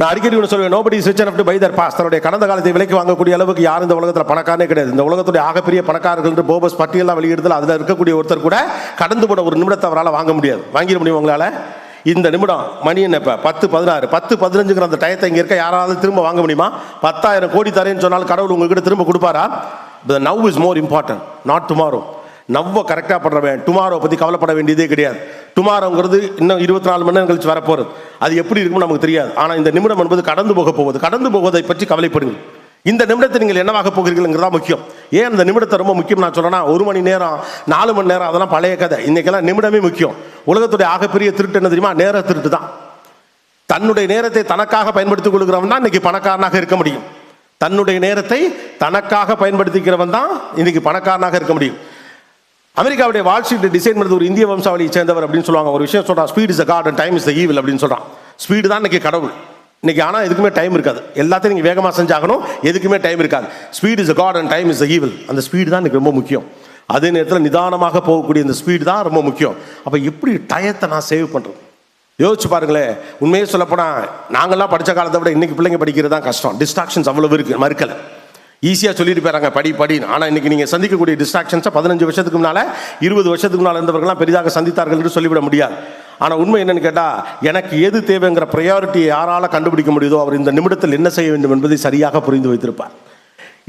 நான் அடிக்கடி ஒன்று சொல்லுவேன் நோபடி ஸ்விட்ச் up to buy their past தன்னுடைய கடந்த காலத்தை விலைக்கு வாங்கக்கூடிய அளவுக்கு யாரும் இந்த உலகத்தில் பணக்காரனே கிடையாது. இந்த உலகத்துடைய ஆகப்பெரிய பணக்காரர்கள் என்று போபஸ் பட்டியலாம் வெளியிடுதல் அதில் இருக்கக்கூடிய ஒருத்தர் கூட கடந்து போன ஒரு நிமிடத்தை அவரால் வாங்க முடியாது. வாங்கிட முடியும் உங்களால்? இந்த நிமிடம் மணி என்ன இப்போ? பத்து பதினாறு. பத்து பதினஞ்சுங்கிற அந்த டயத்தை இங்கே இருக்க யாராவது திரும்ப வாங்க முடியுமா? பத்தாயிரம் கோடி தரேன்னு சொன்னால் கடவுள் உங்ககிட்ட திரும்ப கொடுப்பாரா? The now is more important not tomorrow நவ்வ கரெக்டாக பண்ணுறவன் டுமாரோ பற்றி கவலைப்பட வேண்டியதே கிடையாது. டுமாரோங்கிறது இன்னும் இருபத்தி நாலு மணி நேரம் கழிச்சு வரப்போகிறது அது எப்படி இருக்கும்னு நமக்கு தெரியாது. ஆனால் இந்த நிமிடம் என்பது கடந்து போக போவது கடந்து போவதை பற்றி கவலைப்படுங்கள். இந்த நிமிடத்தை நீங்கள் என்னவாக போகிறீர்கள்ங்கிறதா முக்கியம். ஏன் இந்த நிமிடத்தை ரொம்ப முக்கியம் நான் சொல்றேன்னா ஒரு மணி நேரம் நாலு மணி நேரம் அதெல்லாம் பழைய கதை. இன்னைக்கெல்லாம் நிமிடமே முக்கியம். உலகத்துடைய ஆகப்பெரிய திருட்டு என்ன தெரியுமா? நேர திருட்டு தான். தன்னுடைய நேரத்தை தனக்காக பயன்படுத்திக் கொள்கிறவன் தான் இன்னைக்கு பணக்காரனாக இருக்க முடியும். தன்னுடைய நேரத்தை தனக்காக பயன்படுத்திக்கிறவன் தான் இன்னைக்கு பணக்காரனாக இருக்க முடியும். அமெரிக்காவுடைய வால் ஸ்ட்ரீட் டிசைன் பண்ணது ஒரு இந்திய வம்சாவளியை சேர்ந்தவர் அப்படின்னு சொல்லுவாங்க. ஒரு விஷயம் சொல்கிறான் speed is god and time is the evil அப்படின்னு சொல்கிறான் ஸ்பீடு தான் இன்னைக்கு கடவுள். இன்னைக்கு ஆனால் எதுக்குமே டைம் இருக்காது. எல்லாத்தையும் நீங்கள் வேகமாக செஞ்சாகணும் எதுக்குமே டைம் இருக்காது. Speed is god and time is the evil அந்த ஸ்பீடு தான் இன்னைக்கு ரொம்ப முக்கியம். அதே நேரத்தில் நிதானமாக போகக்கூடிய இந்த ஸ்பீடு தான் ரொம்ப முக்கியம். அப்போ எப்படி டயத்தை நான் சேவ் பண்ணுறது யோசிச்சு பாருங்களேன். உண்மையே சொல்லப்போனால் நாங்கள்லாம் படித்த காலத்தை விட இன்னைக்கு பிள்ளைங்க படிக்கிறது தான் கஷ்டம். டிஸ்ட்ராக்ஷன்ஸ் அவ்வளவு இருக்குது மறுக்கலை. ஈஸியாக சொல்லிட்டு போயிறாங்க. படி படின்னு. ஆனால் இன்றைக்கி நீங்கள் சந்திக்கக்கூடிய டிஸ்ட்ராக்ஷன்ஸை பதினஞ்சு வருஷத்துக்கு முன்னால் இருபது வருஷத்துக்கு முன்னால் இருந்தவர்கள்லாம் பெரிதாக சந்தித்தார்கள் என்று சொல்லிவிட முடியாது. ஆனால் உண்மை என்னன்னு கேட்டால் எனக்கு எது தேவைங்கிற ப்ரையாரிட்டியை யாரால் கண்டுபிடிக்க முடியுதோ அவர் இந்த நிமிடத்தில் என்ன செய்ய வேண்டும் என்பதை சரியாக புரிந்து வைத்திருப்பார்.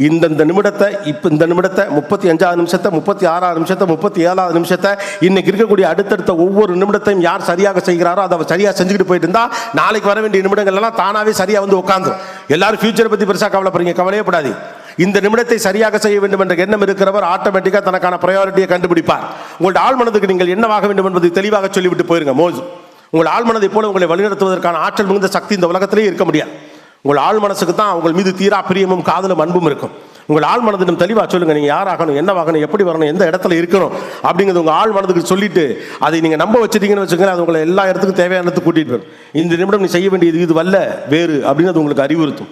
இந்தந்த நிமிடத்தை இப்போ இந்த நிமிடத்தை முப்பத்தி அஞ்சாவது நிமிஷத்தை முப்பத்தி ஆறாவது நிமிஷத்தை முப்பத்தி ஏழாவது நிமிஷத்தை இன்னைக்கு இருக்கக்கூடிய அடுத்தடுத்த ஒவ்வொரு நிமிடத்தையும் யார் சரியாக செய்கிறாரோ அதை சரியாக செஞ்சுக்கிட்டு போயிட்டு இருந்தா நாளைக்கு வர வேண்டிய நிமிடங்கள் எல்லாம் சரியாக வந்து உட்காந்துரும் எல்லாரும் ஃபியூச்சரை பற்றி பெருசாக கவலைப்படுறீங்க கவலையப்படாது இந்த நிமிடத்தை சரியாக செய்ய வேண்டும் என்ற எண்ணம் இருக்கிறவர் ஆட்டோமேட்டிக்காக தனக்கான ப்ரையாரிட்டியை கண்டுபிடிப்பார். உங்களுடைய ஆள் மனதுக்கு நீங்கள் என்னவாக வேண்டும் என்பதை தெளிவாக சொல்லிவிட்டு போயிருங்க மோஜ். உங்கள் ஆள் மனதை போல உங்களை வழிநடத்துவதற்கான ஆற்றல் மிகுந்த சக்தி இந்த உலகத்திலே இருக்க முடியாது. உங்கள் ஆழ் மனசுக்கு தான் உங்கள் மீது தீரா பிரியமும் காதலும் அன்பும் இருக்கும். உங்கள் ஆழ் மனதிடம் தெளிவாக சொல்லுங்க நீங்கள் யாராகணும் என்னவாகணும் எப்படி வரணும் எந்த இடத்துல இருக்கணும் அப்படிங்கிறது உங்கள் ஆள் மனதுக்கு சொல்லிட்டு அதை நீங்கள் நம்ப வச்சிட்டீங்கன்னு வச்சுக்கோங்களேன் அது உங்களை எல்லா இடத்துக்கும் தேவையான கூட்டிகிட்டு கூட்டிட்டு வரும் இந்த நிமிடம் நீ செய்ய வேண்டியது இது வல்ல வேறு அப்படின்னு அது உங்களுக்கு அறிவுறுத்தும்.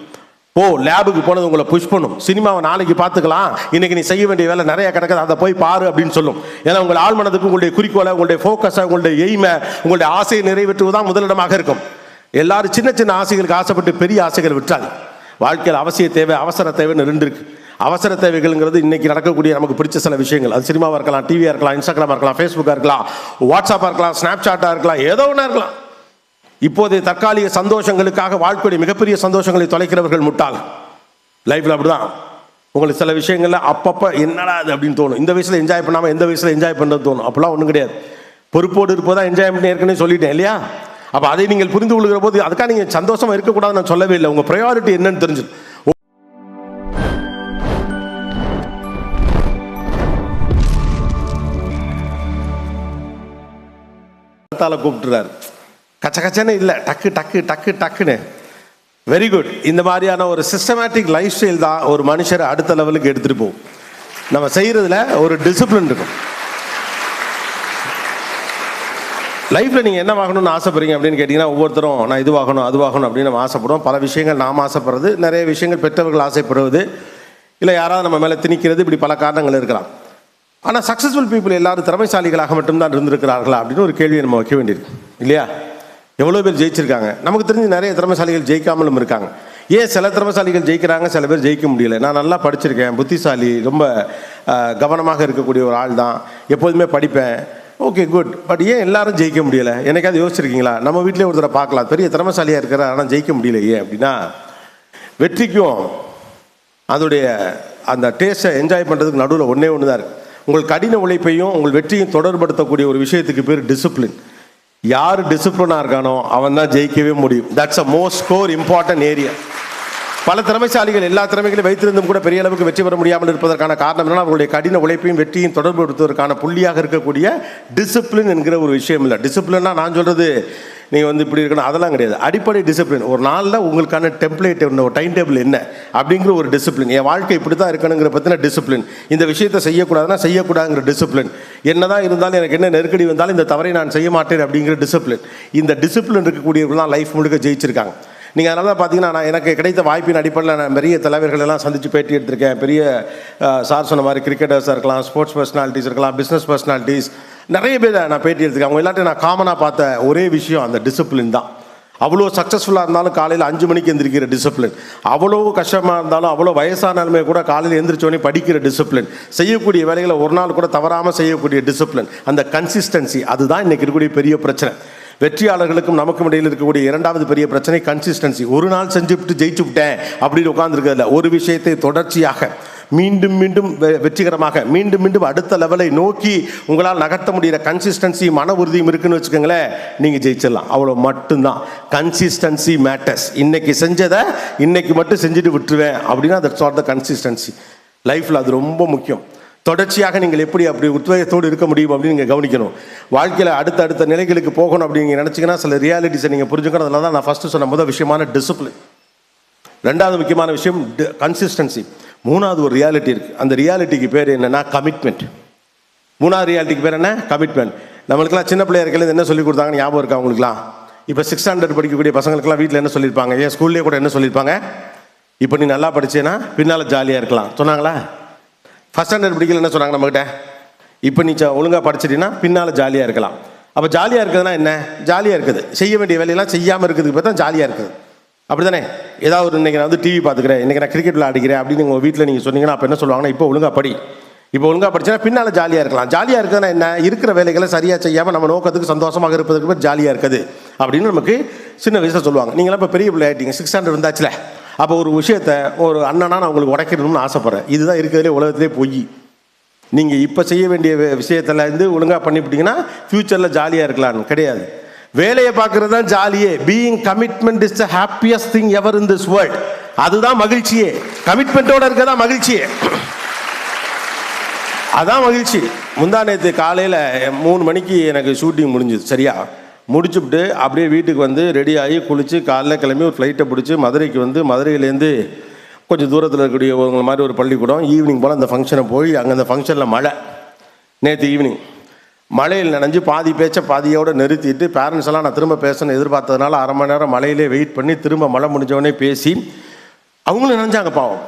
ஓ லேபுக்கு போனது உங்களை புஷ் பண்ணும். சினிமாவை நாளைக்கு பார்த்துக்கலாம். இன்னைக்கு நீ செய்ய வேண்டிய வேலை நிறைய கிடக்குது அதை போய் பாரு அப்படின்னு சொல்லும். ஏன்னா உங்கள் ஆழ் மனதுக்கு உங்களுடைய குறிக்கோளை உங்களுடைய ஃபோக்கஸை உங்களுடைய எய்மை உங்களுடைய ஆசையை நிறைவேற்றுவதுதான் முதலிடமாக இருக்கும். எல்லாரும் சின்ன சின்ன ஆசைகளுக்கு ஆசைப்பட்டு பெரிய ஆசைகள் விட்டாங்க வாழ்க்கையில் அவசிய தேவை அவசர தேவைன்னு ரெண்டு இருக்கு அவசர தேவைகள்ங்கிறது இன்னைக்கு நடக்கக்கூடிய நமக்கு பிடிச்ச சில விஷயங்கள். அது சினிமாவாக இருக்கலாம் டிவியாக இருக்கலாம் இன்ஸ்டாகிராமாக இருக்கலாம் ஃபேஸ்புக்காக இருக்கலாம் வாட்ஸ்அப்பாக இருக்கலாம் ஸ்னாப்சாட்டாக இருக்கலாம் ஏதோ ஒன்றா இருக்கலாம். இப்போதைய தற்காலிக சந்தோஷங்களுக்காக வாழ்க்கையுடைய மிகப்பெரிய சந்தோஷங்களை தொலைக்கிறவர்கள் முட்டாள். லைஃப்பில் அப்படிதான். உங்களுக்கு சில விஷயங்களில் அப்பப்போ என்னடா அது அப்படின்னு தோணும். இந்த வயசில் என்ஜாய் பண்ணாமல் எந்த வயசில் என்ஜாய் பண்ணுறது தோணும். அப்போலாம் ஒன்றும் கிடையாது. பொறுப்போடு இருப்பதா என்ஜாய் பண்ணி ஏற்கனவே சொல்லிட்டேன் இல்லையா? அப்போ அதை நீங்கள் புரிந்து கொள்கிற போது அதுக்காக நீங்கள் சந்தோஷமாக இருக்கக்கூடாதுன்னு நான் சொல்லவே இல்லை. உங்கள் ப்ரையாரிட்டி என்னன்னு தெரிஞ்சு தால கூப்பிட்டுறாரு. கச்ச கச்சன்னு இல்லை. டக்கு டக்கு டக்கு டக்குன்னு. வெரி குட் இந்த மாதிரியான ஒரு சிஸ்டமேட்டிக் லைஃப் ஸ்டைல் தான் ஒரு மனுஷரை அடுத்த லெவலுக்கு எடுத்துகிட்டு போகும். நம்ம செய்கிறதுல ஒரு டிசிப்ளின் இருக்கும். லைஃப்பில் நீங்கள் என்ன வாங்கணும்னு ஆசைப்படுறீங்க அப்படின்னு கேட்டிங்கன்னா ஒவ்வொருத்தரும் நான் இது வாங்கணும் அது வாங்கணும் அப்படின்னு நம்ம ஆசைப்படுவோம் பல விஷயங்கள் நாம் ஆசைப்படுறது நிறைய விஷயங்கள் பெற்றவர்கள் ஆசைப்படுவது இல்லை யாராவது நம்ம மேலே திணிக்கிறது இப்படி பல காரணங்கள் இருக்கலாம். ஆனால் சக்ஸஸ்ஃபுல் பீப்புள் எல்லாரும் திறமைசாலிகளாக மட்டும்தான் இருந்திருக்கிறார்களா அப்படின்னு ஒரு கேள்வியை நம்ம வைக்க வேண்டியிருக்கு. இல்லையா? எவ்வளோ பேர் ஜெயிச்சிருக்காங்க? நமக்கு தெரிஞ்சு நிறைய திறமைசாலிகள் ஜெயிக்காமலும் இருக்காங்க. ஏன் சில திறமைசாலிகள் ஜெயிக்கிறாங்க சில பேர் ஜெயிக்க முடியல? நான் நல்லா படிச்சிருக்கேன் புத்திசாலி ரொம்ப கவனமாக இருக்கக்கூடிய ஒரு ஆள் தான் எப்போதுமே படிப்பேன். ஓகே குட் பட் ஏன் எல்லாரும் ஜெயிக்க முடியல? எனக்காவது யோசிச்சிருக்கீங்களா? நம்ம வீட்டிலே ஒருத்தரை பார்க்கலாம். பெரிய திறமசாலியாக இருக்கிறார் ஆனால் ஜெயிக்க முடியல ஏன் அப்படின்னா வெற்றிக்கும் அதோடைய அந்த டேஸ்ட்டை என்ஜாய் பண்ணுறதுக்கு நடுவில் ஒன்றே ஒன்று தான் இருக்குது உங்கள் கடின உழைப்பையும் உங்கள் வெற்றியும் தொடர்படுத்தக்கூடிய ஒரு விஷயத்துக்கு பேர் டிசிப்ளின் யார் டிசிப்ளினாக இருக்கானோ அவன் தான் ஜெயிக்கவே முடியும். That's a most score important area பல திறமைசாலிகள் எல்லா திறமைகளையும் வைத்திருந்தும் கூட பெரிய அளவுக்கு வெற்றி பெற முடியாமல் இருப்பதற்கான காரணம் என்னன்னா அவர்களுடைய கடின உழைப்பையும் வெற்றியும் தொடர்புபடுத்துவதற்கான புள்ளியாக இருக்கக்கூடிய டிசிப்ளின் என்கிற ஒரு விஷயம் இல்லை. டிசிப்ளின்னா நான் சொல்றது நீங்கள் வந்து இப்படி இருக்கணும் அதெல்லாம் கிடையாது. அடிப்படை டிசிப்ளின் ஒரு நாளில் உங்களுக்கான டெம்ப்ளேட் என்ன ஒரு டைம் டேபிள் என்ன அப்படிங்கிற ஒரு டிசிப்ளின் என் வாழ்க்கை இப்படி தான் இருக்கணுங்கிற பற்றின டிசிப்ளின் இந்த விஷயத்தை செய்யக்கூடாதுன்னா செய்யக்கூடாதுங்கிற டிசிப்ளின் என்னதான் இருந்தாலும் எனக்கு என்ன நெருக்கடி வந்தாலும் இந்த தவறை நான் செய்ய மாட்டேன் அப்படிங்கிற டிசிப்ளின் இந்த டிசிப்ளின் இருக்கக்கூடியவர்கள் தான் லைஃப் முழுக்க ஜெயிச்சிருக்காங்க. நீங்கள் அதனால தான் பார்த்தீங்கன்னா நான் எனக்கு கிடைத்த வாய்ப்பின் அடிப்படையில் நான் பெரிய தலைவர்கள் எல்லாம் சந்தித்து பேட்டி எடுத்திருக்கேன். பெரிய சார் சொன்ன மாதிரி கிரிக்கெட்டர்ஸாக இருக்கலாம் ஸ்போர்ட்ஸ் பர்சனாலிட்டிஸ் இருக்கலாம் பிஸ்னஸ் பர்சனாலிட்டிஸ் நிறைய பேர் நான் பேட்டி எடுத்திருக்கேன். அவங்க எல்லாத்தையும் நான் காமனாக பார்த்த ஒரே விஷயம் அந்த டிசிப்ளின் தான். அவ்வளோ சக்ஸஸ்ஃபுல்லாக இருந்தாலும் காலையில் அஞ்சு மணிக்கு எந்திரிக்கிற டிசிப்ளின் அவ்வளோ கஷ்டமாக இருந்தாலும் அவ்வளோ வயசானாலுமே கூட காலையில் எந்திரிச்சோடனே படிக்கிற டிசிப்ளின் செய்யக்கூடிய வேலைகளை ஒரு நாள் கூட தவறாமல் செய்யக்கூடிய டிசிப்ளின் அந்த கன்சிஸ்டன்சி அதுதான் இன்றைக்கி இருக்கக்கூடிய பெரிய பிரச்சனை. வெற்றியாளர்களுக்கும் நமக்கும் இடையில் இருக்கக்கூடிய இரண்டாவது பெரிய பிரச்சனை கன்சிஸ்டன்சி ஒரு நாள் செஞ்சுவிட்டு ஜெயிச்சு விட்டேன் அப்படின்னு உட்காந்துருக்கிறதுல ஒரு விஷயத்தை தொடர்ச்சியாக மீண்டும் மீண்டும் வெ- வெற்றிகரமாக மீண்டும் மீண்டும் அடுத்த லெவலை நோக்கி உங்களால் நகர்த்த முடிகிற கன்சிஸ்டன்சி மன உறுதியும் இருக்குன்னு வச்சுக்கோங்களேன் நீங்கள் ஜெயிச்சிடலாம். அவ்வளோ மட்டும்தான். கன்சிஸ்டன்சி மேட்டர்ஸ் இன்னைக்கு செஞ்சதை இன்னைக்கு மட்டும் செஞ்சுட்டு விட்டுருவேன் அப்படின்னா தட்ஸ் ஆர் த கன்சிஸ்டன்சி லைஃப்பில் அது ரொம்ப முக்கியம். தொடர்ச்சியாக நீங்கள் எப்படி அப்படி உத்வேகத்தோடு இருக்க முடியும் அப்படின்னு நீங்கள் கவனிக்கணும். வாழ்க்கையில் அடுத்த அடுத்த நிலைகளுக்கு போகணும் அப்படின்னு நீங்கள் நினச்சிங்கன்னா சில ரியாலிட்டிஸை நீங்கள் புரிஞ்சுக்கணும். தான் நான் ஃபஸ்ட்டு சொன்ன முதல் விஷயமான டிசிப்ளின் ரெண்டாவது முக்கியமான விஷயம் கன்சிஸ்டன்சி மூணாவது ஒரு ரியாலிட்டி இருக்குது அந்த ரியாலிட்டிக்கு பேர் என்னன்னா கமிட்மெண்ட் மூணாவது ரியாலிட்டிக்கு பேர் என்ன? கமிட்மெண்ட் நம்மளுக்கெல்லாம் சின்ன பிள்ளையா இருக்கிறது என்ன சொல்லி கொடுத்தாங்கன்னு ஞாபகம் இருக்கா உங்களுக்குலாம் இப்போ சிக்ஸ் ஹண்ட்ரட் படிக்கக்கூடிய பசங்களுக்குலாம் வீட்டில் என்ன சொல்லியிருப்பாங்க? ஏன் ஸ்கூல்லேயே கூட என்ன சொல்லியிருப்பாங்க? இப்போ நீ நல்லா படிச்சேன்னா பின்னால் ஜாலியாக இருக்கலாம். சொன்னாங்களா? ஃபஸ்ட் ஸ்டாண்டர்ட் படிக்கல என்ன சொன்னாங்க நம்மகிட்ட? இப்போ நீ ஒழுங்காக படிச்சிட்டீங்கன்னா பின்னால் ஜாலியாக இருக்கலாம். அப்போ ஜாலியாக இருக்குதுன்னா என்ன? ஜாலியாக இருக்குது. செய்ய வேண்டிய வேலையெல்லாம் செய்யாமல் இருக்கிறதுக்கு பார்த்தா ஜாலியாக இருக்குது. அப்படி தானே ஏதாவது ஒரு இன்றைக்கி நான் வந்து டிவி பார்த்துக்கிறேன். இன்னைக்கு நான் கிரிக்கெட் விளையாடிக்கிறேன் அப்படின்னு உங்கள் வீட்டில் நீங்கள் சொன்னீங்கன்னா அப்போ என்ன சொல்லுவாங்கன்னா இப்போ ஒழுங்காக படி. இப்போ ஒழுங்காக படிச்சுன்னா பின்னால் ஜாலியாக இருக்கலாம். ஜாலியாக இருக்குதுன்னா என்ன? இருக்கிற வேலைகளை சரியாக செய்யாமல் நம்ம நோக்கத்துக்கு சந்தோஷமாக இருப்பதற்கு ஜாலியாக இருக்குது. அப்படின்னு நமக்கு சின்ன வயசில் சொல்லுவாங்க. நீங்களாம் இப்போ பெரிய பிள்ளை ஆகிட்டீங்க சிக்ஸ் ஹண்ட்ரட் வந்தாச்சுல. அப்போ ஒரு விஷயத்த ஒரு அண்ணனா நான் உங்களுக்கு உடைக்கணும்னு ஆசைப்பட்றேன். இதுதான் இருக்கிறதுலே உலகத்திலே பொய். நீங்கள் இப்போ செய்ய வேண்டிய விஷயத்தில் இருந்து ஒழுங்காக பண்ணிவிட்டீங்கன்னா ஃப்யூச்சரில் ஜாலியாக இருக்கலாம்னு கிடையாது. வேலையை பார்க்குறது தான் ஜாலியே being commitment is the happiest thing ever in this world அதுதான் மகிழ்ச்சியே. கமிட்மெண்ட்டோட இருக்கதான் மகிழ்ச்சியே. அதான் மகிழ்ச்சி. முந்தா நேற்று காலையில் மூணு மணிக்கு எனக்கு ஷூட்டிங் முடிஞ்சுது சரியா? முடிச்சுப்புட்டு அப்படியே வீட்டுக்கு வந்து ரெடி ஆகி குளித்து காலைல கிளம்பி ஒரு ஃப்ளைட்டை பிடிச்சி மதுரைக்கு வந்து மதுரையிலேருந்து கொஞ்சம் தூரத்தில் இருக்கக்கூடிய ஒரு மாதிரி ஒரு பள்ளிக்கூடம். ஈவினிங் போல் அந்த ஃபங்க்ஷனை போய் அங்கே அந்த ஃபங்க்ஷனில் மழை. நேற்று ஈவினிங் மழையில் நனைஞ்சு பாதி பேச்சை பாதியோடு நிறுத்திட்டு பேரண்ட்ஸ் எல்லாம் நான் திரும்ப பேசணும்னு எதிர்பார்த்ததுனால அரை மணி நேரம் மழையிலே வெயிட் பண்ணி திரும்ப மழை முடிஞ்சவொடனே பேசி அவங்களும் நினைஞ்சாங்க பாவம்.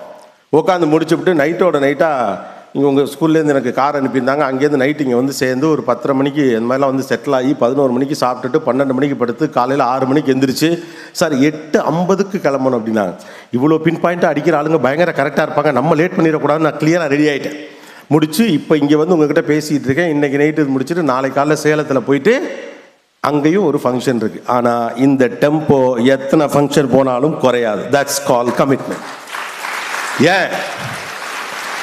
உட்காந்து முடிச்சுவிட்டு நைட்டோட நைட்டாக இங்கே உங்கள் ஸ்கூல்லேருந்து எனக்கு கார் அனுப்பியிருந்தாங்க. அங்கேருந்து நைட்டு இங்கே வந்து சேர்ந்து ஒரு பத்தரை மணிக்கு இந்த மாதிரிலாம் வந்து செட்டில் ஆகி பதினோரு மணிக்கு சாப்பிட்டுட்டு பன்னெண்டு மணிக்கு படுத்து காலையில் ஆறு மணிக்கு எந்திரிச்சு சார் எட்டு ஐம்பதுக்கு கிளம்பணும் அப்படின்னாங்க. இவ்வளோ பின் பாயிண்ட்டாக அடிக்கிற ஆளுங்க பயங்கர கரெக்டாக இருப்பாங்க. நம்ம லேட் பண்ணிடக்கூடாதுன்னு நான் கிளியராக ரெடி ஆகிட்டேன் முடிச்சு இப்போ இங்கே வந்து உங்ககிட்ட பேசிகிட்டு இருக்கேன். இன்றைக்கி நைட்டு முடிச்சுட்டு நாளை காலைல சேலத்தில் போயிட்டு அங்கேயும் ஒரு ஃபங்க்ஷன் இருக்குது ஆனால் இந்த டெம்போ எத்தனை ஃபங்க்ஷன் போனாலும் குறையாது. தட்ஸ் கால் கமிட்மெண்ட் ஏன்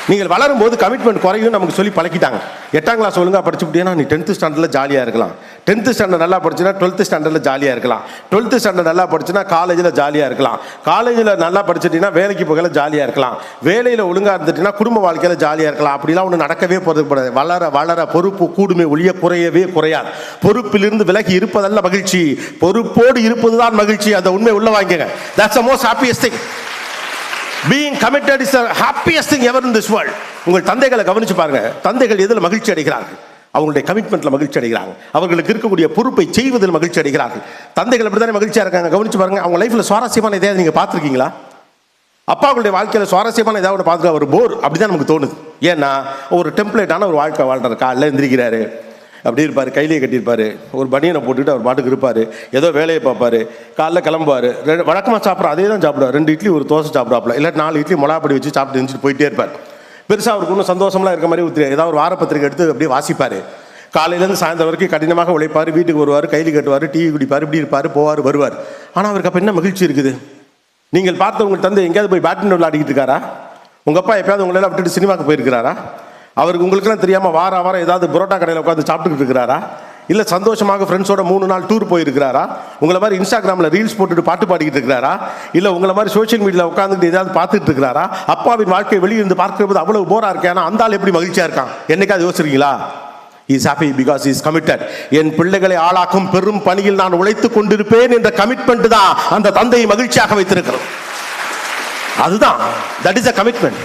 நீங்கள் வளரும் போது கமிட்மெண்ட் குறையும் நமக்கு சொல்லி பழக்கிட்டாங்க. எட்டாம் கிளாஸ் ஒழுங்காக படிச்சுட்டீங்கன்னா நீ டென்த்து ஸ்டாண்டர்டில் ஜாலியாக இருக்கலாம். டென்த்து ஸ்டாண்டர்ட் நல்லா படிச்சுன்னா டுவெல்த்து ஸ்டாண்டர்டில் ஜாலியாக இருக்கலாம். டுவெல்த்து ஸ்டாண்டர்ட் நல்லா படிச்சுன்னா காலேஜில் ஜாலியாக இருக்கலாம். காலேஜில் நல்லா படிச்சிட்டீங்கன்னா வேலைக்கு போகல ஜாலியாக இருக்கலாம். வேலையில் ஒழுங்காக இருந்துட்டீங்கன்னா குடும்ப வாழ்க்கையில் ஜாலியாக இருக்கலாம். அப்படிலாம் ஒன்று நடக்கவே போகிறது கூடாது வளர வளர பொறுப்பு கூடுமே ஒழிய குறையவே குறையாது. பொறுப்பிலிருந்து விலகி இருப்பதல்ல மகிழ்ச்சி. பொறுப்போடு இருப்பது தான் மகிழ்ச்சி. அந்த உண்மை உள்ள வாங்கிக்கங்க. That's the most happiest thing being committed is happiest thing ever in this world உங்கள் தந்தைகளை கவனிச்சு பாருங்க. தந்தைகள் எதில் மகிழ்ச்சி அடைகிறார்கள்? அவங்களுடைய கமிட்மெண்ட்ல மகிழ்ச்சி அடைகிறாங்க. அவர்களுக்கு இருக்கக்கூடிய பொறுப்பை செய்வதில் மகிழ்ச்சி அடைகிறார்கள். தந்தைகள் அப்படித்தானே மகிழ்ச்சியா இருக்காங்க? கவனிச்சு பாருங்க. அவங்க லைஃப்ல சுவாரஸ்யமான இதை நீங்க பார்த்துருக்கீங்களா? அப்பாவுடைய வாழ்க்கையில் சுவாரஸ்யமான ஏதாவது ஒன்று ஒரு போர் அப்படிதான் நமக்கு தோணுது. ஏன்னா ஒரு டெம்ப்ளேட்டான ஒரு வாழ்க்கை வாழ்றாரு. காலைல எந்திரிக்கிறாரு. அப்படி இருப்பார் கையிலேயே கட்டியிருப்பார். ஒரு பனியனை போட்டுட்டு அவர் பாட்டுக்கு இருப்பார். ஏதோ வேலையை பார்ப்பார். காலைல கிளம்புவார். ரெண்டு வழக்கமாக சாப்பிட்ற அதே தான் சாப்பிடுவார். ரெண்டு இட்லி ஒரு தோசை சாப்பிடாப்புல இல்லை நாலு இட்லி மிளகாப்படி வச்சு சாப்பிட்டு இருந்துட்டு போயிட்டே இருப்பார். பெருசாக அவருக்கு ஒன்றும் சந்தோஷம்லாம் இருக்க மாதிரி ஊற்றி ஏதாவது ஒரு வாரப்பத்திரிக்கை எடுத்து அப்படியே வாசிப்பார். காலையிலேருந்து சாயந்தரம் வரைக்கும் கடினமாக உழைப்பார். வீட்டுக்கு வருவார் கையில் கட்டுவார் டீ குடிப்பார் இப்படி இருப்பார் போவார் வருவார். ஆனால் அவருக்கு அப்போ என்ன மகிழ்ச்சி இருக்குது? நீங்கள் பார்த்த உங்கள் தந்தை எங்கேயாவது போய் பேட்மிண்டன் விளையாடிக்கிட்டு இருக்காரா? உங்கள் அப்பா எப்பயாவது உங்களெல்லாம் விட்டுட்டு சினிமாவுக்கு போயிருக்கிறாரா? அவருக்கு உங்களுக்குலாம் தெரியாமல் வார வாரம் ஏதாவது புரோட்டா கடையில் உட்காந்து சாப்பிட்டுக்கிட்டு இருக்கிறாரா? இல்லை சந்தோஷமாக ஃப்ரெண்ட்ஸோட மூணு நாள் டூர் போயிருக்கிறாரா? உங்களை மாதிரி இன்ஸ்டாகிராமில் ரீல்ஸ் போட்டுட்டு பாட்டு பாடிக்கிட்டு இருக்கிறாரா? இல்லை உங்களை மாதிரி சோஷியல் மீடியாவில் உட்காந்துட்டு ஏதாவது பார்த்துட்டு இருக்கிறாரா? அப்பாவின் வாழ்க்கை வெளியிருந்து பார்க்கும்போது அவ்வளோ போராக இருக்கேன் ஆனால் அந்த ஆள் எப்படி மகிழ்ச்சியாக இருக்கான்? என்னைக்காவது யோசிச்சிருக்கீங்களா? Is happy because is committed என் பிள்ளைகளை ஆளாக்கும் பெரும் பணியில் நான் உழைத்துக் கொண்டிருப்பேன் என்ற கமிட்மெண்ட் தான் அந்த தந்தையை மகிழ்ச்சியாக வைத்திருக்கிறோம் அதுதான். That is a commitment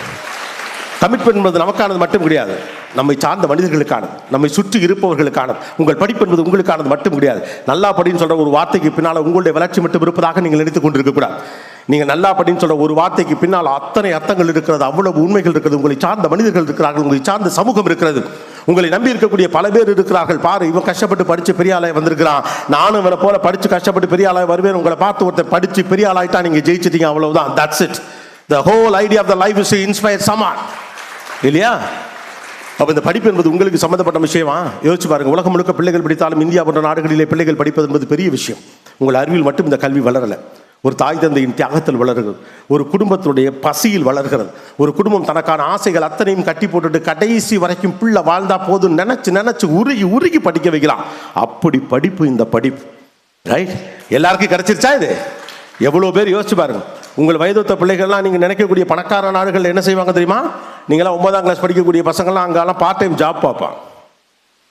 commitment என்பது நமக்கானது மட்டும் கிடையாது. நம்மை சார்ந்த மனிதர்களுக்கானது நம்மை சுற்றி இருப்பவர்களுக்கானது உங்கள் படிப்பு என்பது உங்களுக்கானது மட்டும் கிடையாது. நல்லா படின்னு சொல்ற ஒரு வார்த்தைக்கு பின்னால் உங்களுடைய வளர்ச்சி மட்டும் இருப்பதாக நீங்கள் நினைத்துக் கொண்டிருக்க கூடாது. நீங்க நல்லா படின்னு சொல்ற ஒரு வார்த்தைக்கு பின்னால் அத்தனை அர்த்தங்கள் இருக்கிறது அவ்வளவு உண்மைகள் இருக்கிறது. உங்களை சார்ந்த மனிதர்கள் இருக்கிறார்கள் உங்களை சார்ந்த சமூகம் இருக்கிறது. உங்களை நம்பி இருக்கக்கூடிய பல பேர் இருக்கிறார்கள். பாரு இவன் கஷ்டப்பட்டு படிச்சு பெரிய ஆளாய் வந்திருக்கிறான். நானும் இவனை போல படிச்சு கஷ்டப்பட்டு பெரிய ஆளாய் வருவேன். உங்களை பார்த்து ஒருத்தர் படிச்சு பெரிய ஆளாயிட்டா நீங்க ஜெயிச்சிட்டீங்க அவ்வளவுதான். That's it the whole idea of the life is inspire Zaman இல்லையா? அப்போ இந்த படிப்பு என்பது உங்களுக்கு சம்மந்தப்பட்ட விஷயமா? யோசிச்சு பாருங்கள் உலகம் முழுக்க பிள்ளைகள் படித்தாலும் இந்தியா போன்ற நாடுகளிலே பிள்ளைகள் படிப்பது என்பது பெரிய விஷயம். உங்கள் அறிவில் மட்டும் இந்த கல்வி வளரல. ஒரு தாய் தந்தையின் தியாகத்தில் வளர்கிறது. ஒரு குடும்பத்துடைய பசியில் வளர்கிறது. ஒரு குடும்பம் தனக்கான ஆசைகள் அத்தனையும் கட்டி போட்டுட்டு கடைசி வரைக்கும் பிள்ளை வாழ்ந்தா போதும் நினச்சி நினச்சி உருகி உருகி படிக்க வைக்கலாம் அப்படி படிப்பு இந்த படிப்பு. ரைட் எல்லாருக்கும் கிடைச்சிருச்சா இது? எவ்வளோ பேர் யோசிச்சு பாருங்கள் உங்கள் வயதுத்த பிள்ளைகள்லாம் நீங்கள் நினைக்கக்கூடிய பணக்கார நாடுகள் என்ன செய்வாங்க தெரியுமா? நீங்களாம் ஒன்பதாம் கிளாஸ் படிக்கக்கூடிய பசங்கள்லாம் அங்கெல்லாம் பார்ட் டைம் ஜாப் பார்ப்பான்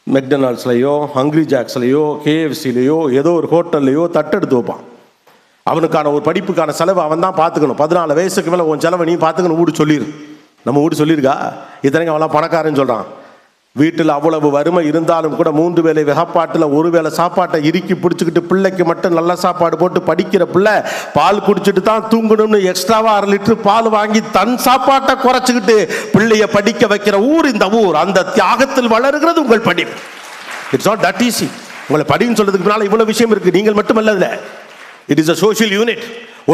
மெக்டனால்ட்ஸ்லையோ ஹங்க்ரி ஜாக்ஸ்லையோ கேஎஃப்சிலையோ ஏதோ ஒரு ஹோட்டல்லையோ தட்டெடுத்து வைப்பான். அவனுக்கான ஒரு படிப்புக்கான செலவு அவன் தான் பார்த்துக்கணும். பதினாலு வயசுக்கு மேலே உன் செலவை நீ பார்த்துக்கணும் வீடு சொல்லிடு நம்ம வீடு சொல்லியிருக்கா இத்தனைக்கு அவன்லாம் பணக்காரன்னு சொல்கிறான் வீட்டில் அவ்வளவு வறுமை இருந்தாலும் கூட மூன்று வேளை வெகப்பாட்டில் ஒரு வேளை சாப்பாட்டை இறுக்கி பிடிச்சிக்கிட்டு பிள்ளைக்கு மட்டும் நல்ல சாப்பாடு போட்டு படிக்கிற பிள்ளை பால் குடிச்சிட்டு தான் தூங்கணும்னு எக்ஸ்ட்ராவாக அரை லிட்டரு பால் வாங்கி தன் சாப்பாட்டை குறைச்சிக்கிட்டு பிள்ளைய படிக்க வைக்கிற ஊர் இந்த ஊர். அந்த தியாகத்தில் வளருகிறது உங்கள் படிப்பு இட்ஸ் நாட் தட் ஈஸி உங்களை படின்னு சொல்றதுக்கு பின்னால் இவ்வளோ விஷயம் இருக்குது நீங்கள் மட்டுமல்ல அதுல. It is a social unit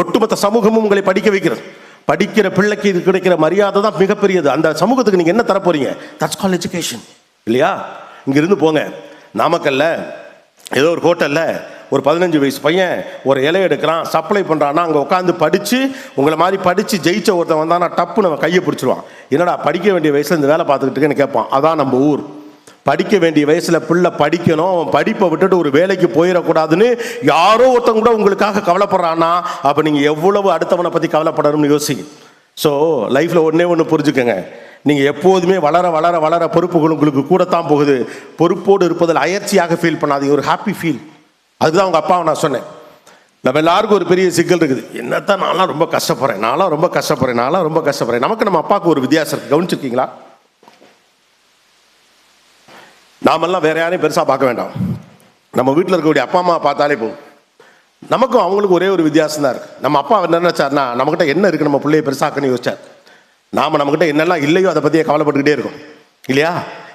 ஒட்டுமொத்த சமூகமும் உங்களை படிக்க வைக்கிறது. படிக்கிற பிள்ளைக்கு இது கிடைக்கிற மரியாதை தான் மிகப்பெரியது. அந்த சமூகத்துக்கு நீங்க என்ன தர போறீங்க? தட்ஸ் கால் எஜுகேஷன் இல்லையா? இங்கிருந்து போங்க. நாமக்கல்ல ஏதோ ஒரு ஹோட்டல்ல ஒரு பதினஞ்சு வயசு பையன் ஒரு இலை எடுக்கிறான் சப்ளை பண்ணுறான்னா அங்கே உட்காந்து படித்து உங்களை மாதிரி படித்து ஜெயிச்ச ஒருத்தன் வந்தானா டப்பு நம்ம கையை பிடிச்சிருவான். என்னடா படிக்க வேண்டிய வயசில் இந்த வேலை பார்த்துக்கிட்டு இருக்கேன்னு கேட்பான். அதான் நம்ம ஊர். படிக்க வேண்டிய வயசில் பிள்ளை படிக்கணும் அவன் படிப்பை விட்டுட்டு ஒரு வேலைக்கு போயிடக்கூடாதுன்னு யாரோ ஒருத்தங்க கூட உங்களுக்காக கவலைப்படுறானா அப்போ நீங்கள் எவ்வளவு அடுத்தவனை பற்றி கவலைப்படணும்னு யோசிங்க ஸோ லைஃப்பில் ஒன்றே ஒன்று புரிஞ்சுக்கோங்க. நீங்கள் எப்போதுமே வளர வளர வளர பொறுப்புகள் உங்களுக்கு கூடத்தான் போகுது. பொறுப்போடு இருப்பதில் அயற்சியாக ஃபீல் பண்ணாதீங்க. ஒரு ஹாப்பி ஃபீல் அதுதான் உங்கள் அப்பாவை நான் சொன்னேன். நம்ம எல்லாருக்கும் ஒரு பெரிய சிக்கல் இருக்குது. என்னத்தான் நான்லாம் ரொம்ப கஷ்டப்படுறேன் நான்லாம் ரொம்ப கஷ்டப்படுறேன் நான்லாம் ரொம்ப கஷ்டப்படுறேன். நமக்கு நம்ம அப்பாவுக்கு ஒரு வித்தியாசம் இருக்குது கவனிச்சிருக்கீங்களா? நாமெல்லாம் வேற யாரையும் பெருசாக பார்க்க வேண்டாம். நம்ம வீட்டில் இருக்கக்கூடிய அப்பா அம்மா பார்த்தாலே போதும். நமக்கும் அவங்களுக்கும் ஒரே ஒரு வித்தியாசம் தான் இருக்கு. நம்ம அப்பா என்ன நினைச்சார்னா நம்மகிட்ட என்ன இருக்கு நம்ம பிள்ளைய பெருசாக்குன்னு யோசிச்சார். நாம நம்மகிட்ட என்னெல்லாம் இல்லையோ அதை பற்றியே கவலைப்பட்டுக்கிட்டே இருக்கும். இல்லையா?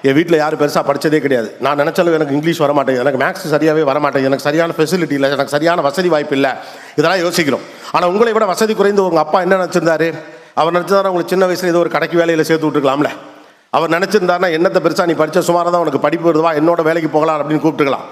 என் வீட்டில் யாரும் பெருசாக படித்ததே கிடையாது. நான் நினச்சாலும் எனக்கு இங்கிலீஷ் வர மாட்டேங்குது. எனக்கு மேக்ஸ் சரியாகவே வர மாட்டேங்குது. எனக்கு சரியான ஃபெசிலிட்டி இல்லை. எனக்கு சரியான வசதி வாய்ப்பு இல்லை. இதெல்லாம் யோசிக்கிறோம். ஆனால் உங்களை விட வசதி குறைந்து உங்கள் அப்பா என்ன நினச்சிருந்தாரு? அவர் நினச்சிருந்தாரு உங்களுக்கு சின்ன வயசில் ஏதோ ஒரு கடைக்கு வேலையில் சேர்த்து விட்டுருக்கலாம்ல. அவர் நினச்சிருந்தாருன்னா என்னத்தை பெருசாக நீ படித்த சுமாராக தான் உனக்கு படிப்பு வருதுவா? என்னோட வேலைக்கு போகலாம் அப்படின்னு கூப்பிட்டுக்கலாம்.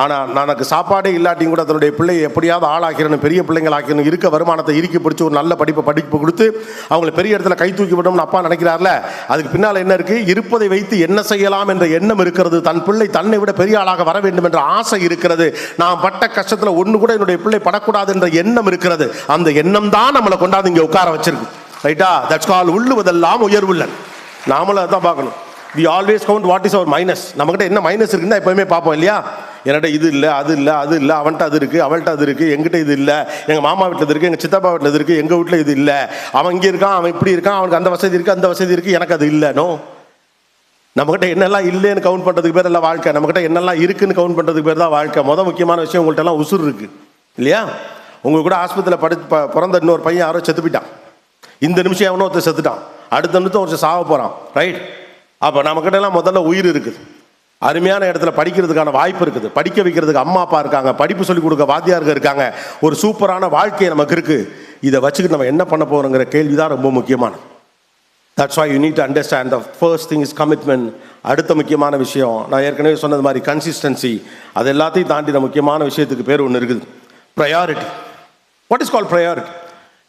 ஆனால் எனக்கு சாப்பாடே இல்லாட்டியும் கூட தன்னுடைய பிள்ளையை எப்படியாவது ஆளாக்கிறணும் பெரிய பிள்ளைங்கள் ஆக்கணும் இருக்க வருமானத்தை இறுக்கி பிடிச்சி ஒரு நல்ல படிப்பை படிப்பு கொடுத்து அவங்கள பெரிய இடத்துல கை தூக்கி விடணும்னு அப்பா நினைக்கிறார்ல அதுக்கு பின்னால் என்ன இருக்குது இருப்பதை வைத்து என்ன செய்யலாம் என்ற எண்ணம் இருக்கிறது. தன் பிள்ளை தன்னை விட பெரிய ஆளாக வர வேண்டும் என்ற ஆசை இருக்கிறது. நான் பட்ட கஷ்டத்தில் ஒன்று கூட என்னுடைய பிள்ளை படக்கூடாது என்ற எண்ணம் இருக்கிறது. அந்த எண்ணம் தான் நம்மளை கொண்டாந்து இங்கே உட்கார வச்சிருக்கு. ரைட்டா? தட்ஸ் கால் உள்ளுவதெல்லாம் உயர்வுள்ளன். நாமளும் அதான் பார்க்கணும். We always count what is our minus நம்மகிட்ட என்ன மைனஸ் இருக்குன்னு எப்பவுமே பார்ப்போம் இல்லையா? என்னட்ட இது இல்லை அது இல்லை அது இல்லை அவன்கிட்ட அது இருக்குது அவள்கிட்ட அது இருக்குது எங்கிட்ட இது இல்லை எங்கள் மாமா வீட்டில் இருக்குது எங்கள் சித்தப்பா வீட்டில் இது இருக்குது எங்கள் வீட்டில் இது இல்லை. அவன் இங்கே இருக்கான் அவன் இப்படி இருக்கான் அவனுக்கு அந்த வசதி இருக்குது அந்த வசதி இருக்குது எனக்கு அது இல்லைனோ நம்மகிட்ட என்னெல்லாம் இல்லைன்னு கவுண்ட் பண்ணுறதுக்கு பேர் எல்லாம் வாழ்க்கை. நம்மகிட்ட என்னெல்லாம் இருக்குன்னு கவுண்ட் பண்ணுறதுக்கு பேர் தான் வாழ்க்கை. மொதல் முக்கியமான விஷயம் உங்கள்கிட்ட எல்லாம் உசுர் இருக்குது இல்லையா? உங்களுக்கு கூட ஆஸ்பத்திரியில் படி பிறந்த இன்னொரு பையன் யாரோ செத்து போயிட்டான். இந்த நிமிஷம் எவனோ ஒருத்தர் செத்துட்டான். அடுத்த நிமிஷம் ஒருத்தர் சாக போகிறான் ரைட் அப்போ நம்மக்கிட்ட எல்லாம் முதல்ல உயிர் இருக்குது. அருமையான இடத்துல படிக்கிறதுக்கான வாய்ப்பு இருக்குது. படிக்க வைக்கிறதுக்கு அம்மா அப்பா இருக்காங்க. படிப்பு சொல்லிக் கொடுக்க வாத்தியார்கள் இருக்காங்க. ஒரு சூப்பரான வாழ்க்கை நமக்கு இருக்குது இதை வச்சுக்கிட்டு நம்ம என்ன பண்ண போகிறோங்கிற கேள்வி தான் ரொம்ப முக்கியமானது. That's why you need to understand the first thing is commitment அடுத்த முக்கியமான விஷயம் நான் ஏற்கனவே சொன்னது மாதிரி கன்சிஸ்டன்சி அது எல்லாத்தையும் தாண்டி முக்கியமான விஷயத்துக்கு பேர் ஒன்று இருக்குது. Priority what is call priority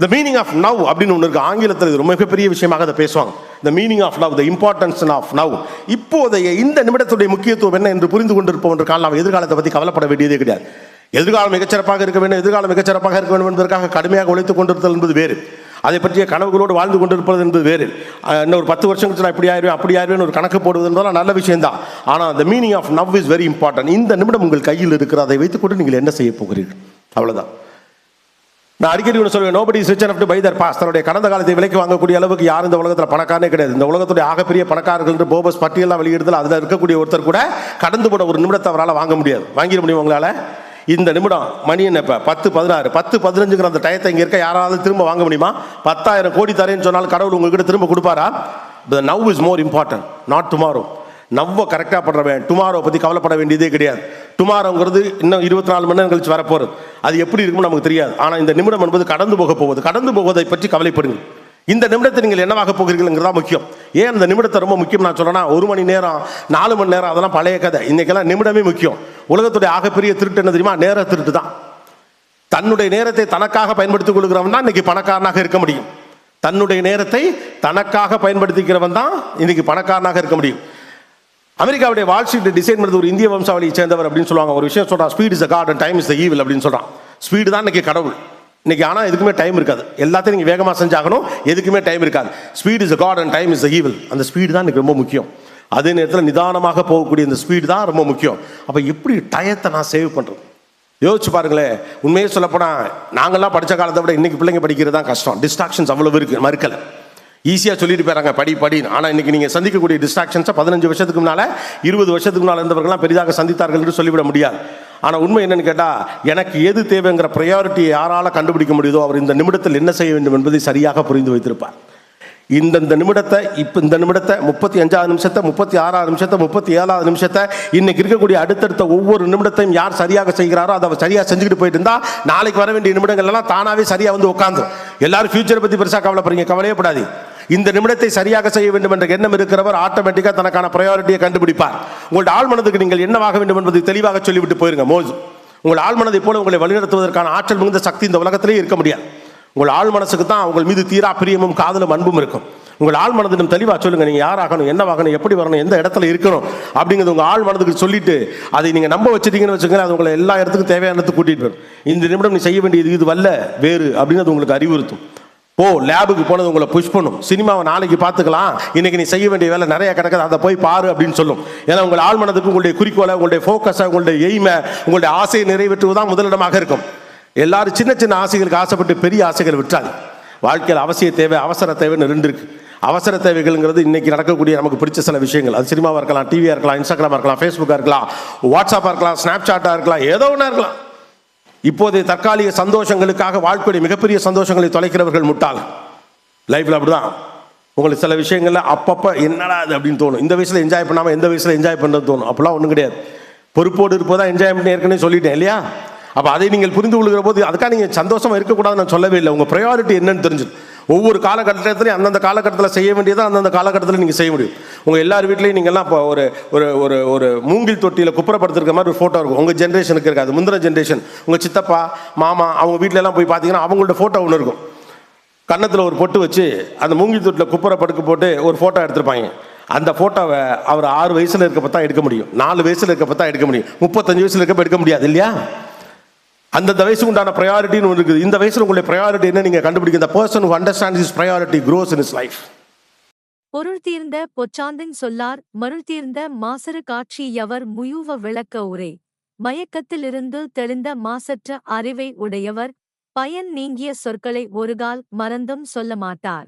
the meaning of now அப்படின்னு ஒன்று இருக்கு. ஆங்கிலத்தில் இது ரொம்ப மிகப்பெரிய விஷயமாக அதை பேசுவாங்க. The meaning of love the importance of now இப்போதைய இந்த நிமிடத்துடைய முக்கியத்துவம் என்ன என்று புரிந்து கொண்டிருப்பவன்றால் நாம் எதிர்காலத்தை பற்றி கவலைப்பட வேண்டியதே கிடையாது. எதிர்காலம் மிகச்சிறப்பாக இருக்க வேண்டும். எதிர்காலம் மிகச்சிறப்பாக இருக்க வேண்டும் என்பதற்காக கடுமையாக உழைத்துக் கொண்டிருத்தல் என்பது வேறு. அதை பற்றிய கனவுகளோடு வாழ்ந்து கொண்டிருப்பது என்பது வேறு. இன்னும் ஒரு பத்து வருஷம் நான் இப்படி ஆயிருவேன் அப்படி ஆயிருவேன் ஒரு கணக்கு போடுவது என்பதெல்லாம் நல்ல விஷயம் தான் ஆனால் the meaning of now is very important இந்த நிமிடம் உங்கள் கையில் இருக்கிற அதை வைத்துக்கொண்டு நீங்கள் என்ன செய்ய போகிறீர்கள்? அவ்வளோதான் நான் அடிக்கடி ஒன்று சொல்லுவேன் nobody is rich enough to buy தன்னுடைய கடந்த காலத்தை விலைக்கு வாங்கக்கூடிய அளவுக்கு யாரும் இந்த உலகத்தில் பணக்காரனே கிடையாது. இந்த உலகத்துடைய ஆகப்பெரிய பணக்காரர்கள் என்று போபஸ் பட்டியலாம் வெளியிடுதல் அதில் இருக்கக்கூடிய ஒருத்தர் கூட கடந்து போன ஒரு நிமிடத்தை அவரால் வாங்க முடியாது. வாங்கிட முடியும் உங்களால்? இந்த நிமிடம் மணி என்ன இப்போ? பத்து பதினாறு. பத்து பதினஞ்சுங்கிற அந்த டயத்தை இங்கே இருக்க யாராவது திரும்ப வாங்க முடியுமா? பத்தாயிரம் கோடி தரேன்னு சொன்னாலும் கடவுள் உங்ககிட்ட திரும்ப கொடுப்பாரா? The now is more important not tomorrow நவ்வ கரெக்டாக பண்ணுறவன் டுமாரோ பற்றி கவலைப்பட வேண்டியதே கிடையாது. டுமாரோங்கிறது இன்னும் இருபத்தி நாலு மணி நேரம் கழிச்சு வரப்போகிறது அது எப்படி இருக்கும்னு நமக்கு தெரியாது. ஆனால் இந்த நிமிடம் என்பது கடந்து போக போவது கடந்து போவதை பற்றி கவலைப்படுங்க இந்த நிமிடத்தை நீங்கள் என்னவாக போகிறீர்கள்ங்கிறதா முக்கியம். ஏன் அந்த நிமிடத்தை ரொம்ப முக்கியம் நான் சொல்லேன்னா ஒரு மணி நேரம் நாலு மணி நேரம் அதெல்லாம் பழைய கதை. இன்றைக்கெல்லாம் நிமிடமே முக்கியம். உலகத்துடைய ஆகப்பெரிய திருட்டு என்ன தெரியுமா? நேர திருட்டு தான். தன்னுடைய நேரத்தை தனக்காக பயன்படுத்திக் கொள்கிறவன் தான் இன்னைக்கு பணக்காரனாக இருக்க முடியும். தன்னுடைய நேரத்தை தனக்காக பயன்படுத்திக்கிறவன் தான் இன்னைக்கு பணக்காரனாக இருக்க முடியும். அமெரிக்காவுடைய வால் ஸ்ட்ரீட் டிசைன் பண்ணுறது ஒரு இந்திய வம்சாவளியை சேர்ந்தவர் அப்படின்னு சொல்லுவாங்க. ஒரு விஷயம் சொல்றான் speed is a god and time is the evil அப்படின்னு சொல்றான். ஸ்பீடு தான் இன்னைக்கு கடவுள். இன்னைக்கு ஆனால் எதுக்குமே டைம் இருக்காது. எல்லாத்தையும் நீங்கள் வேகமாக செஞ்சாகணும் எதுக்குமே டைம் இருக்காது. Speed is a god and time is the evil அந்த ஸ்பீடு தான் இன்னைக்கு ரொம்ப முக்கியம். அதே நேரத்தில் நிதானமாக போகக்கூடிய இந்த ஸ்பீடு தான் ரொம்ப முக்கியம். அப்போ எப்படி டயத்தை நான் சேவ் பண்ணுறது யோசிச்சு பாருங்களேன். உண்மையே சொல்லப்போனால் நாங்கள்லாம் படித்த காலத்தை விட இன்னைக்கு பிள்ளைங்க படிக்கிறது தான் கஷ்டம். டிஸ்ட்ராக்ஷன்ஸ் அவ்வளவு இருக்குது மறுக்கலை. ஈஸியாக சொல்லிட்டு போயிறாங்க. படி படின்னு ஆனால் இன்றைக்கி நீங்கள் சந்திக்கக்கூடிய டிஸ்ட்ராக்ஷன்ஸை பதினஞ்சு வருஷத்துக்கு முன்னால் இருபது வருஷத்துக்கு முன்னால் இருந்தவர்கள்லாம் பெரிதாக சந்தித்தார்கள் என்று சொல்லிவிட முடியாது. ஆனால் உண்மை என்னென்னு கேட்டால் எனக்கு எது தேவைங்கிற ப்ரையாரிட்டியை யாரால் கண்டுபிடிக்க முடியுதோ அவர் இந்த நிமிடத்தில் என்ன செய்ய வேண்டும் என்பதை சரியாக புரிந்து வைத்திருப்பார். இந்தந்த நிமிடத்தை இப்போ இந்த நிமிடத்தை முப்பத்தி அஞ்சாவது நிமிஷத்தை முப்பத்தி ஆறாவது நிமிஷத்தை முப்பத்தி ஏழாவது நிமிஷத்தை இன்னைக்கு இருக்கக்கூடிய அடுத்தடுத்த ஒவ்வொரு நிமிடத்தையும் யார் சரியாக செய்கிறாரோ அதை சரியாக செஞ்சுக்கிட்டு போயிட்டு இருந்தா நாளைக்கு வர வேண்டிய நிமிடங்கள் எல்லாம் தானாவே வந்து உட்காந்துரும் எல்லாரும் ஃபியூச்சரை பற்றி பெருசாக கவலைப்படுறீங்க கவலையப்படாது இந்த நிமிடத்தை சரியாக செய்ய வேண்டும் என்ற எண்ணம் இருக்கிறவர் ஆட்டோமேட்டிக்காக தனக்கான ப்ரையாரிட்டியை கண்டுபிடிப்பார். உங்களோட ஆள் மனதுக்கு நீங்கள் என்னவாக வேண்டும் என்பதை தெளிவாக சொல்லிவிட்டு போயிருங்க மோஜ். உங்கள் ஆழ் மனதை போல உங்களை வழிநடத்துவதற்கான ஆற்றல் மிகுந்த சக்தி இந்த உலகத்திலேயே இருக்க முடியாது. உங்கள் ஆள் மனசுக்கு தான் உங்கள் மீது தீரா பிரியமும் காதலும் அன்பும் இருக்கும். உங்கள் ஆழ் மனதிடம் தெளிவாக சொல்லுங்க நீங்க யாராகணும் என்னவாகணும் எப்படி வரணும் எந்த இடத்துல இருக்கணும் அப்படிங்கிறது உங்க ஆள் மனதுக்கு சொல்லிட்டு அதை நீங்க நம்ப வச்சிட்டீங்கன்னு வச்சுக்கோங்க அது உங்களை எல்லா இடத்துக்கும் தேவையான இடத்துக்கு கூட்டிட்டு வரும் இந்த நிமிடம் நீ செய்ய வேண்டியது இது வல்ல வேறு அப்படின்னு அது உங்களுக்கு அறிவுறுத்தும். போ லேபுக்கு போனது உங்களை புஷ் பண்ணும். சினிமாவை நாளைக்கு பார்த்துக்கலாம். இன்னைக்கு நீ செய்ய வேண்டிய வேலை நிறைய கிடக்குது அதை போய் பாரு அப்படின்னு சொல்லும். ஏன்னா உங்கள் ஆழ் மனதுக்கு உங்களுடைய குறிக்கோளை உங்களுடைய ஃபோக்கஸை உங்களுடைய எய்மை உங்களுடைய ஆசையை நிறைவேற்றுவதுதான் முதலிடமாக இருக்கும். எல்லாரும் சின்ன சின்ன ஆசைகளுக்கு ஆசைப்பட்டு பெரிய ஆசைகள் விட்டாங்க. வாழ்க்கையில் அவசிய தேவை அவசர தேவைன்னு ரெண்டு இருக்கு. அவசர தேவைகள்ங்கிறது இன்னைக்கு நடக்கக்கூடிய நமக்கு பிடிச்ச சில விஷயங்கள். அது சினிமாவாக இருக்கலாம் டிவியாக இருக்கலாம் இன்ஸ்டாகிராமாக இருக்கலாம் ஃபேஸ்புக்காக இருக்கலாம் வாட்ஸ்அப்பாக இருக்கலாம் ஸ்னாப்சாட்டாக இருக்கலாம் ஏதோ ஒன்றா இருக்கலாம். இப்போதைய தற்காலிக சந்தோஷங்களுக்காக வாழ்க்கையுடைய மிகப்பெரிய சந்தோஷங்களை தொலைக்கிறவர்கள் முட்டாள். லைஃப்ல அப்படிதான். உங்களுக்கு சில விஷயங்களில் அப்பப்போ என்னடா அது அப்படின்னு தோணும். இந்த வயசில் என்ஜாய் பண்ணாமல் எந்த வயசில் என்ஜாய் பண்ணுறது தோணும். அப்படிலாம் ஒன்றும் கிடையாது. பொறுப்போடு இருப்போதான் என்ஜாய் பண்ணி ஏற்கனவே சொல்லிட்டேன் இல்லையா? அப்போ அதை நீங்கள் புரிந்து கொள்கிற போது அதுக்காக நீங்கள் சந்தோஷமாக இருக்கக்கூடாதுன்னு நான் சொல்லவே இல்லை. உங்கள் ப்ரையாரிட்டி என்னன்னு தெரிஞ்சு. ஒவ்வொரு காலகட்டத்திலையும் அந்தந்த காலகட்டத்தில் செய்ய வேண்டியதை அந்தந்த காலகட்டத்தில் நீங்கள் செய்ய முடியும். உங்கள் எல்லார் வீட்லேயும் நீங்கள்லாம் இப்போ ஒரு ஒரு ஒரு ஒரு மூங்கில் தொட்டியில் குப்புறப்படுத்திருக்க மாதிரி ஒரு ஃபோட்டோ இருக்கும். உங்கள் ஜென்ரேஷனுக்கு இருக்காது. முந்தின ஜென்ரேஷன் உங்கள் சித்தப்பா மாமா அவங்க வீட்டிலலாம் போய் பார்த்தீங்கன்னா அவங்களோட ஃபோட்டோ ஒன்று இருக்கும். கன்னத்தில் ஒரு பொட்டு வச்சு அந்த மூங்கில் தொட்டில் குப்புற படுக்க போட்டு ஒரு ஃபோட்டோ எடுத்திருப்பாங்க. அந்த ஃபோட்டோவை அவர் ஆறு வயசில் இருக்கப்போ தான் எடுக்க முடியும். நாலு வயசில் இருக்கப்போ தான் எடுக்க முடியும். முப்பத்தஞ்சு வயசில் இருக்கப்போ எடுக்க முடியாது இல்லையா? அந்தந்த வயசுக்கு உண்டான ப்ரையாரிட்டின்னு ஒன்று இருக்குது. இந்த வயசில் உங்களுடைய ப்ரையாரிட்டி என்ன? நீங்கள் கண்டுபிடிக்க இந்த person understand is priority grows in is life பொருள் தீர்ந்த பொச்சாந்தின் சொல்லார் மருள் தீர்ந்த மாசறு காட்சி எவர் முயூவ விளக்க உரை. மயக்கத்திலிருந்து தெளிந்த மாசற்ற அறிவை உடையவர் பயன் நீங்கிய சொற்களை ஒருகால் மறந்தும் சொல்ல மாட்டார்.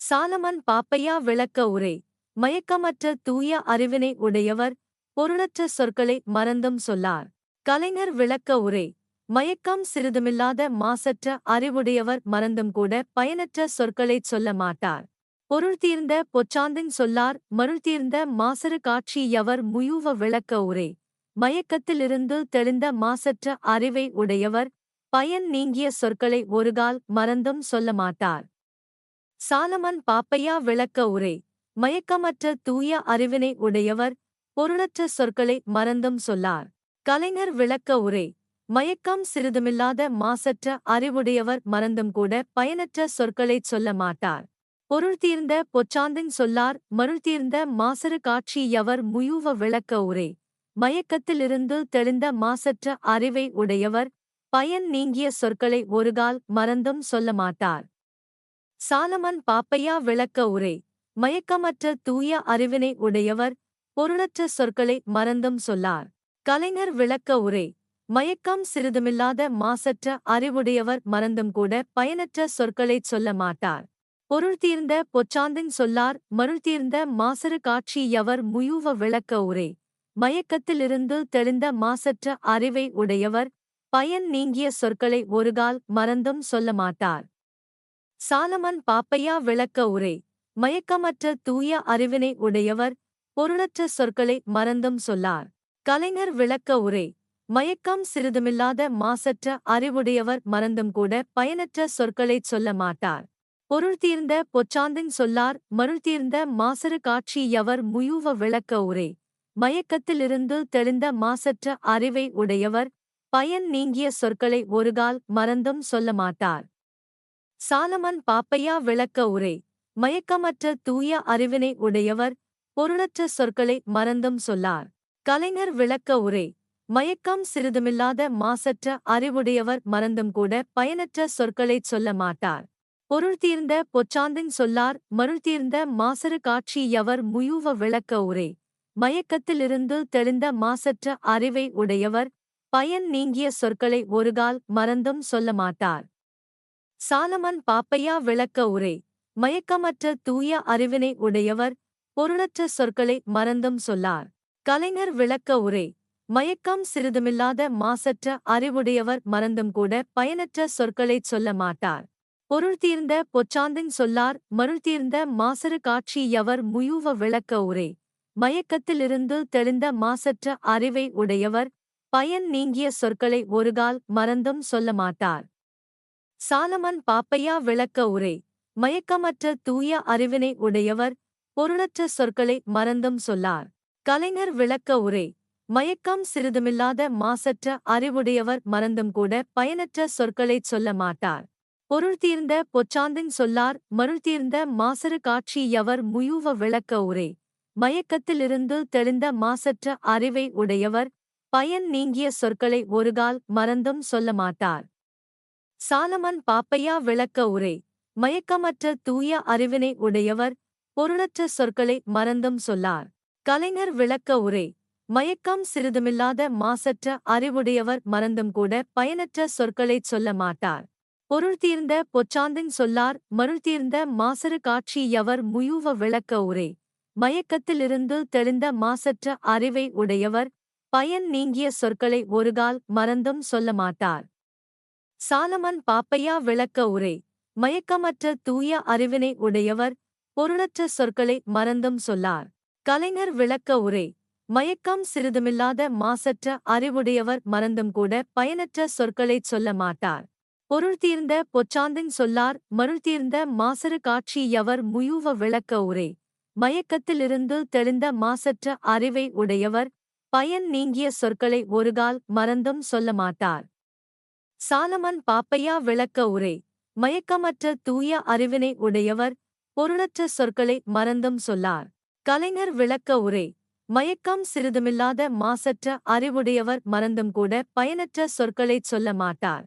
சாலமன் பாப்பையா விளக்க உரை. மயக்கமற்ற தூய அறிவினை உடையவர் பொருளற்ற சொற்களை மறந்தும் சொல்லார். கலைஞர் விளக்க உரை. மயக்கம் சிறிதுமில்லாத மாசற்ற அறிவுடையவர் மறந்தும் கூட பயனற்ற சொற்களைச் சொல்ல மாட்டார். பொருள் தீர்ந்த பொச்சாந்தின் சொல்லார் மருள் தீர்ந்த மாசறு காட்சி எவர் முயூவ விளக்க உரை. மயக்கத்திலிருந்து தெளிந்த மாசற்ற அறிவை உடையவர் பயன் நீங்கிய சொற்களை ஒருகால் மறந்தும் சொல்ல மாட்டார். சாலமன் பாப்பையா விளக்க உரை. மயக்கமற்ற தூய அறிவினை உடையவர் பொருளற்ற சொற்களை மறந்தும் சொல்லார். கலைஞர் விளக்க உரை. மயக்கம் சிறிதுமில்லாத மாசற்ற அறிவுடையவர் மறந்தும் கூட பயனற்ற சொற்களைச் சொல்ல மாட்டார். பொருள் தீர்ந்த பொச்சாந்தின் சொல்லார் மருள் தீர்ந்த மாசறு காட்சி எவர் முயூவ விளக்க உரை. மயக்கத்திலிருந்து தெளிந்த மாசற்ற அறிவை உடையவர் பயன் நீங்கிய சொற்களை ஒருகால் மறந்தும் சொல்ல மாட்டார். சாலமன் பாப்பையா விளக்க உரை. மயக்கமற்ற தூய அறிவினை உடையவர் பொருளற்ற சொற்களை மறந்தும் சொல்லார். கலைஞர் விளக்க உரை. மயக்கம் சிறிதுமில்லாத மாசற்ற அறிவுடையவர் மறந்தும் கூட பயனற்ற சொற்களைச் சொல்ல மாட்டார். பொருள் தீர்ந்த பொச்சாந்தின் சொல்லார் மருள் தீர்ந்த மாசறு காட்சி எவர் முயூவ விளக்க உரை. மயக்கத்திலிருந்து தெளிந்த மாசற்ற அறிவை உடையவர் பயன் நீங்கிய சொற்களை ஒருகால் மறந்தும் சொல்ல மாட்டார். சாலமன் பாப்பையா விளக்க உரை. மயக்கமற்ற தூய அறிவினை உடையவர் பொருளற்ற சொற்களை மறந்தும் சொல்லார். கலைஞர் விளக்க உரை. மயக்கம் சிறிதுமில்லாத மாசற்ற அறிவுடையவர் மறந்தும் கூட பயனற்ற சொற்களைச் சொல்ல மாட்டார். பொருள் தீர்ந்த பொச்சாந்தின் சொல்லார் மருள் தீர்ந்த மாசறு காட்சி எவர் முயூவ விளக்க உரை. மயக்கத்திலிருந்து தெளிந்த மாசற்ற அறிவை உடையவர் பயன் நீங்கிய சொற்களை ஒருகால் மறந்தும் சொல்ல மாட்டார். சாலமன் பாப்பையா விளக்க உரை. மயக்கமற்ற தூய அறிவினை உடையவர் பொருளற்ற சொற்களை மறந்தும் சொல்லார். கலைஞர் விளக்க உரை. மயக்கம் சிறிதுமில்லாத மாசற்ற அறிவுடையவர் மறந்தும் கூட பயனற்ற சொற்களைச் சொல்ல மாட்டார். பொருள் தீர்ந்த பொச்சாந்தின் சொல்லார் மருள் தீர்ந்த மாசறு காட்சி எவர் முயூவ விளக்க உரை. மயக்கத்திலிருந்து தெளிந்த மாசற்ற அறிவை உடையவர் பயன் நீங்கிய சொற்களை ஒருகால் மறந்தும் சொல்ல மாட்டார். சாலமன் பாப்பையா விளக்க உரை. மயக்கமற்ற தூய அறிவினை உடையவர் பொருளற்ற சொற்களை மறந்தும் சொல்லார். கலைஞர் விளக்க உரை. மயக்கம் சிறிதுமில்லாத மாசற்ற அறிவுடையவர் மறந்தும் கூட பயனற்ற சொற்களைச் சொல்ல மாட்டார். பொருள் தீர்ந்த பொச்சாந்தின் சொல்லார் மருள் தீர்ந்த மாசறு காட்சி எவர் முயூவ விளக்க உரை. மயக்கத்திலிருந்து தெளிந்த மாசற்ற அறிவை உடையவர் பயன் நீங்கிய சொற்களை ஒருகால் மறந்தும் சொல்ல மாட்டார். சாலமன் பாப்பையா விளக்க உரை. மயக்கமற்ற தூய அறிவினை உடையவர் பொருளற்ற சொற்களை மறந்தும் சொல்லார். கலைஞர் விளக்க உரை. மயக்கம் சிறிதுமில்லாத மாசற்ற அறிவுடையவர் மறந்தும் கூட பயனற்ற சொற்களைச் சொல்ல மாட்டார். பொருள் தீர்ந்த பொச்சாந்தின் சொல்லார் மருள் தீர்ந்த மாசறு காட்சி எவர் முயூவ விளக்க உரை. மயக்கத்திலிருந்து தெளிந்த மாசற்ற அறிவை உடையவர் பயன் நீங்கிய சொற்களை ஒருகால் மறந்தும் சொல்ல மாட்டார். சாலமன் பாப்பையா விளக்க உரை. மயக்கமற்ற தூய அறிவினை உடையவர் பொருளற்ற சொற்களை மறந்தும் சொல்லார். கலைஞர் விளக்க உரை. மயக்கம் சிறிதுமில்லாத மாசற்ற அறிவுடையவர் மறந்தும் கூட பயனற்ற சொற்களைச் சொல்ல மாட்டார். பொருள் தீர்ந்த பொச்சாந்தின் சொல்லார் மருள் தீர்ந்த மாசறு காட்சி எவர் முயூவ விளக்க உரை. மயக்கத்திலிருந்து தெளிந்த மாசற்ற அறிவை உடையவர் பயன் நீங்கிய சொற்களை ஒருகால் மறந்தும் சொல்ல மாட்டார். சாலமன் பாப்பையா விளக்க உரை. மயக்கமற்ற தூய அறிவினை உடையவர் பொருளற்ற சொற்களை மறந்தும் சொல்லார். கலைஞர் விளக்க உரை. மயக்கம் சிறிதுமில்லாத மாசற்ற அறிவுடையவர் மறந்தும் கூட பயனற்ற சொற்களைச் சொல்ல மாட்டார். பொருள் தீர்ந்த பொச்சாந்தின் சொல்லார் மருள் தீர்ந்த மாசறு காட்சி எவர் முயூவ விளக்க உரை. மயக்கத்திலிருந்து தெளிந்த மாசற்ற அறிவை உடையவர் பயன் நீங்கிய சொற்களை ஒருகால் மறந்தும் சொல்ல மாட்டார். சாலமன் பாப்பையா விளக்க உரை. மயக்கமற்ற தூய அறிவினை உடையவர் பொருளற்ற சொற்களை மறந்தும் சொல்லார். கலைஞர் விளக்க உரை. மயக்கம் சிறிதுமில்லாத மாசற்ற அறிவுடையவர் மறந்தும் கூட பயனற்ற சொற்களைச் சொல்ல மாட்டார்.